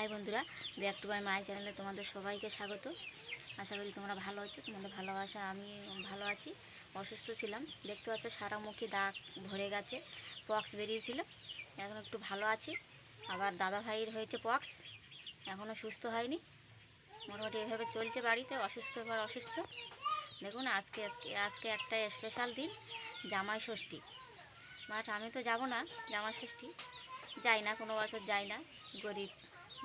High বন্ধুরা, back to my মাই চ্যানেলে তোমাদের সবাইকে স্বাগত। আশা করি তোমরা ভালো আছো, তোমাদের ভালোবাসা আমি ভালো আছি। অসুস্থ ছিলাম। দেখতে পাচ্ছ সারা মুখে দাগ ভরে গেছে, পক্স বেরিয়েছিল। এখন একটু ভালো আছি। আবার দাদা ভাইয়ের হয়েছে পক্স এখনও সুস্থ হয়নি। মোটামুটি এভাবে চলছে বাড়িতে, অসুস্থ পর অসুস্থ। দেখুন, আজকে আজকে আজকে একটা স্পেশাল দিন, জামাই ষষ্ঠী। বাট আমি তো যাব না, জামাই ষষ্ঠী। যাই না, কোনো বছর যাই না, গরিব।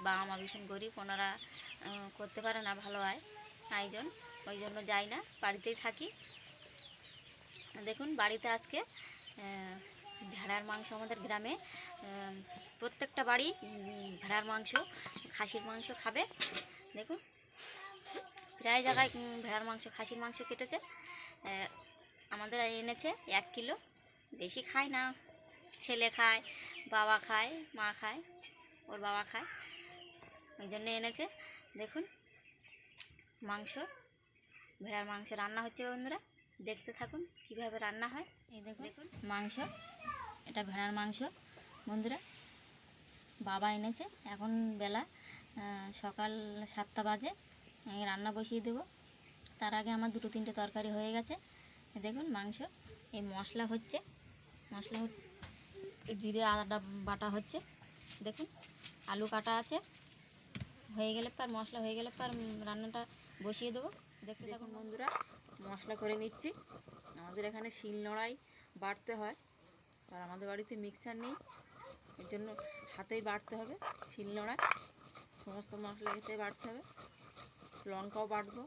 বাবা মা ভীষণ গরিব, ওনারা করতে পারে না ভালো হয় আয়োজন, ওই জন্য যাই না, বাড়িতেই থাকি। দেখুন, বাড়িতে আজকে ভেড়ার মাংস আমাদের গ্রামে প্রত্যেকটা বাড়ি ভেড়ার মাংস, খাসির মাংস খাবে। দেখুন, প্রায় জায়গায় ভেড়ার মাংস, খাসির মাংস কেটেছে। আমাদের এনেছে এক কিলো, বেশি খায় না। ছেলে খায়, বাবা খায়, মা খায়, ওর বাবা খায়। ওই জন্য এনেছে। দেখুন মাংস ভেড়ার মাংস রান্না হচ্ছে বন্ধুরা। দেখতে থাকুন কীভাবে রান্না হয়। এই দেখুন দেখুন। মাংস এটা ভেড়ার মাংস। বন্ধুরা বাবা এনেছে। এখন বেলা সকাল সাতটা বাজে। আমি রান্না বসিয়ে দেবো। তার আগে আমার দুটো তিনটে তরকারি হয়ে গেছে। দেখুন মাংস এই মশলা হচ্ছে। মশলা জিরে আদা বাটা হচ্ছে। দেখুন আলু কাটা আছে। হয়ে গেলে পর মশলা হয়ে গেলে পর রান্নাটা বসিয়ে দেবো। দেখতে থাকুন। বন্ধুরা মশলা করে নিচ্ছি। আমাদের এখানে শিল নড়াই বাড়তে হয় আর আমাদের বাড়িতে মিক্সার নেই এর জন্য হাতেই বাড়তে হবে শিল নড়াই। সমস্ত মশলা এতে বাড়তে হবে। লঙ্কাও বাটবো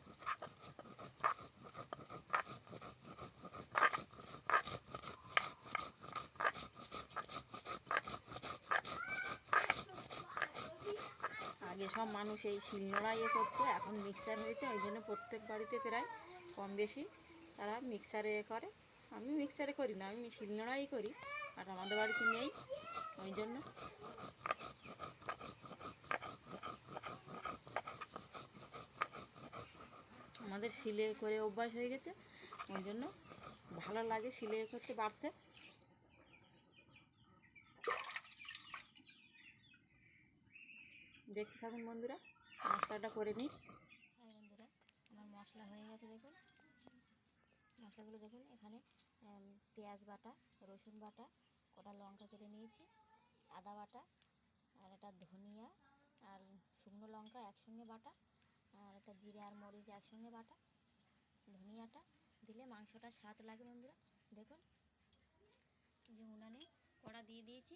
আগে সব মানুষ এই শিলনোড়া ইয়ে করতো এখন মিক্সার হয়েছে, ওই জন্য প্রত্যেক বাড়িতে প্রায় কম বেশি তারা মিক্সারে ইয়ে করে। আমি মিক্সারে করি না, আমি শিলনোড়াই করি, আর আমাদের বাড়িতে নেই, ওই জন্য। আমাদের শিলে করে অভ্যাস হয়ে গেছে, ওই জন্য ভালো লাগে শিলে করতে বাড়তে। দেখতে থাকুন বন্ধুরা, মশলাটা করে নিই হ্যাঁ বন্ধুরা, আমার মশলা হয়ে গেছে দেখুন। মশলাগুলো দেখুন, এখানে পেঁয়াজ বাটা, রসুন বাটা, কটা লঙ্কা কেটে নিয়েছি, আদা বাটা, আর একটা ধনিয়া, আর শুকনো লঙ্কা একসঙ্গে বাটা, আর একটা জিরে আর মরিচ একসঙ্গে বাটা, ধনিয়াটা দিলে মাংসটা স্বাদ লাগে বন্ধুরা, দেখুন। যে উনানে কড়া দিয়ে দিয়েছি,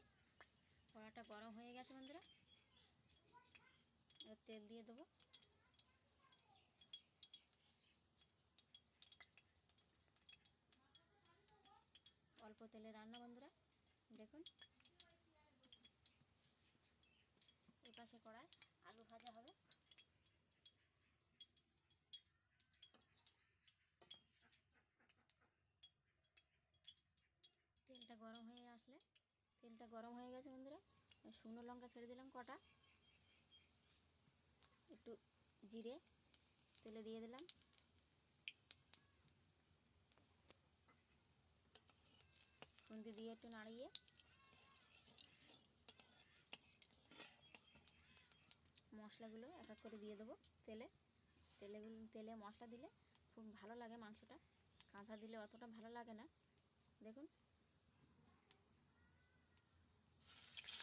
কড়াটা গরম হয়ে গেছে বন্ধুরা। এবার তেল দিয়ে দেবো। অল্প তেলে রান্না বন্ধুরা, দেখুন। এপাশে কড়ায় আলু ভাজা হবে। তেলটা গরম হয়ে আসলে, তেলটা গরম হয়ে গেছে বন্ধুরা, শুকনো লঙ্কা ছেড়ে দিলাম কটা একটু জিরে তেলে দিয়ে দিলাম। খুন্তি দিয়ে একটু নাড়িয়ে। মশলাগুলো এক এক করে দিয়ে দেবো তেলে। তেলেগুলো তেলে মশলা দিলে খুব ভালো লাগে মাংসটা। কাঁচা দিলে অতটা ভালো লাগে না। দেখুন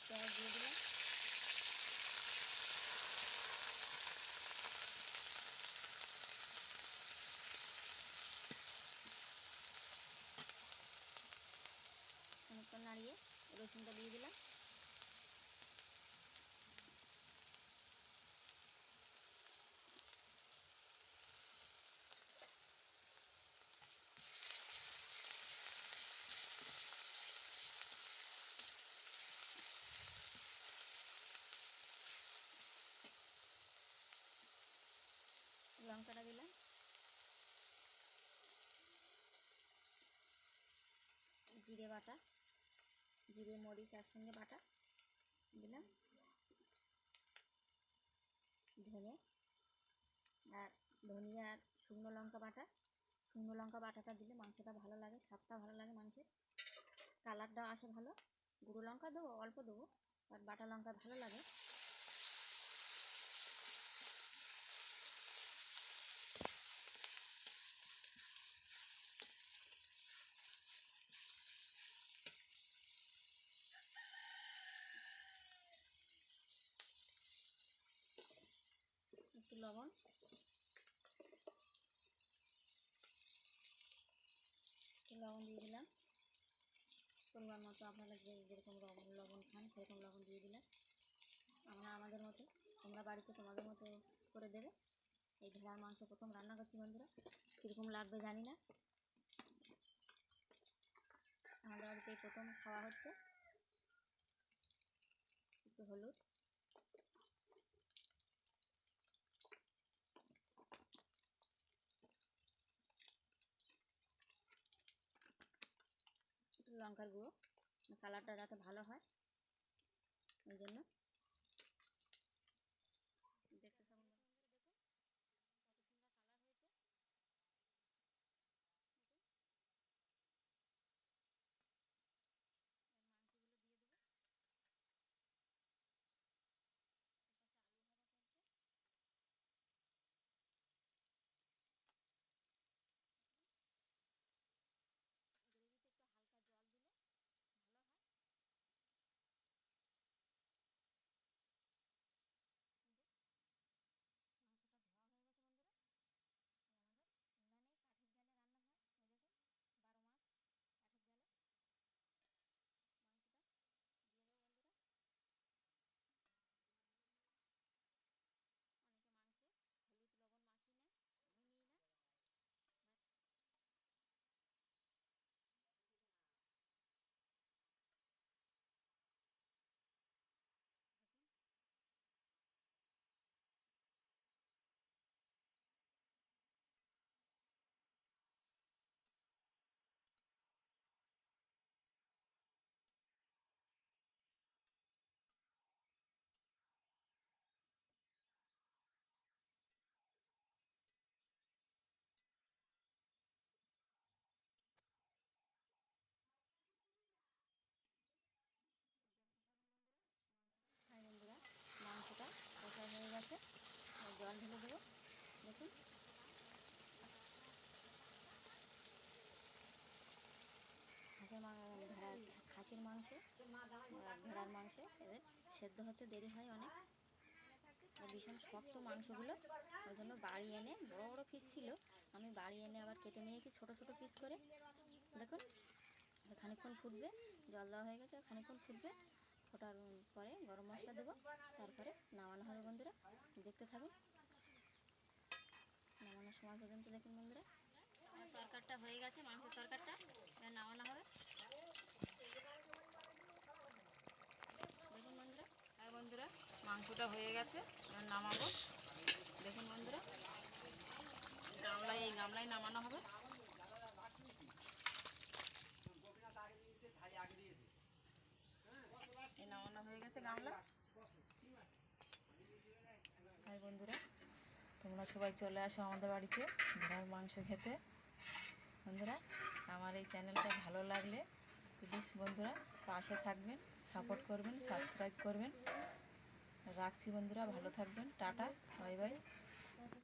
পেঁয়াজ দিয়ে দিলাম অনেকক্ষণ নাড়িয়ে রসুনটা দিয়ে দিলাম লঙ্কাটা দিলাম জিরে বাটা জিরে মরিচ একসঙ্গে বাটা দিলাম। ধনে আর ধনিয়া আর শুকনো লঙ্কা বাটা। শুকনো লঙ্কা বাটাটা দিলে মাংসটা ভালো লাগে স্বাদটা ভালো লাগে মাংসের। কালারটা আসে ভালো। গুঁড়ো লঙ্কা দেবো, অল্প দেবো আর বাটা লঙ্কা ভালো লাগে। একটু লবণ। লবণ দিয়ে দিলাম। পরিমাণ মতো আপনারা যে যেরকম লবণ লবণ খান, সেরকম লবণ দিয়ে দিলাম। আমরা আমাদের মতো, তোমরা বাড়িতে তোমাদের মতো করে দেবে। এই ভেড়ার মাংস প্রথম রান্না করছি বন্ধুরা। কীরকম লাগবে জানি না। আমাদের বাড়িতে প্রথম খাওয়া হচ্ছে। একটু হলুদ একটু লঙ্কার গুঁড়ো কালারটা যাতে ভালো হয় ওই জন্য দেখতে থাকুন বন্ধুরা, দেখুন কত সুন্দর কালার হয়েছে দেখুন এবার মাংসগুলো দিয়ে দেবো এপাশে আলু ভাজা চলছে গ্রেভিতে একটু হালকা জল দিলে ভালো হয় কিন্তু মাংসটা ধোয়া হয়ে গেছে বন্ধুরা এই আমাদের উনানে কাঠের জালে রান্না হয় এই দেখুন বারো মাস কাঠের জালে মাংসটা দিয়ে দেবো বন্ধুরা অনেকে মাংসে হলুদ লবণ মাখিয়ে নেয় আমি নিই না বাট দেখুন হাই বন্ধুরা মাংসটা কষা হয়ে গেছে আর জল ঢেলে দেবো দেখুন হাঁসের মাংস ভেড়ার খাসির মাংস ভেড়ার মাংস, এদের সেদ্ধ হতে দেরি হয় অনেক। ভীষণ শক্ত মাংসগুলো, ওই জন্য বাড়ি এনে, বড় বড় পিস ছিল, আমি বাড়ি এনে আবার কেটে নিয়েছি ছোট ছোট পিস করে। দেখুন আর খানিকক্ষণ ফুটবে, জল দেওয়া হয়ে গেছে আর খানিকক্ষণ ফুটবে, ফোটার পরে গরম মশলা দেবো, তারপরে নামানো হবে বন্ধুরা, দেখতে থাকুন। নামানোর সময় পর্যন্ত দেখুন বন্ধুরা। তরকারটা হয়ে গেছে, মাংসের তরকারটা নামানো হবে দেখুন বন্ধুরা হ্যাঁ বন্ধুরা, মাংসটা হয়ে গেছে, এবার নামাবো। দেখুন বন্ধুরা, গামলায় এই গামলায় নামানো হবে। এই নামানো হয়ে গেছে গামলা। হাই বন্ধুরা, তোমরা সবাই চলে আসো আমাদের বাড়িতে ভেড়ার মাংস খেতে। বন্ধুরা, আমার এই চ্যানেলটা ভালো লাগলে প্লিজ বন্ধুরা, পাশে থাকবেন সাপোর্ট করবেন সাবস্ক্রাইব করবেন। রাখছি বন্ধুরা ভালো থাকবেন টাটা বাই বাই।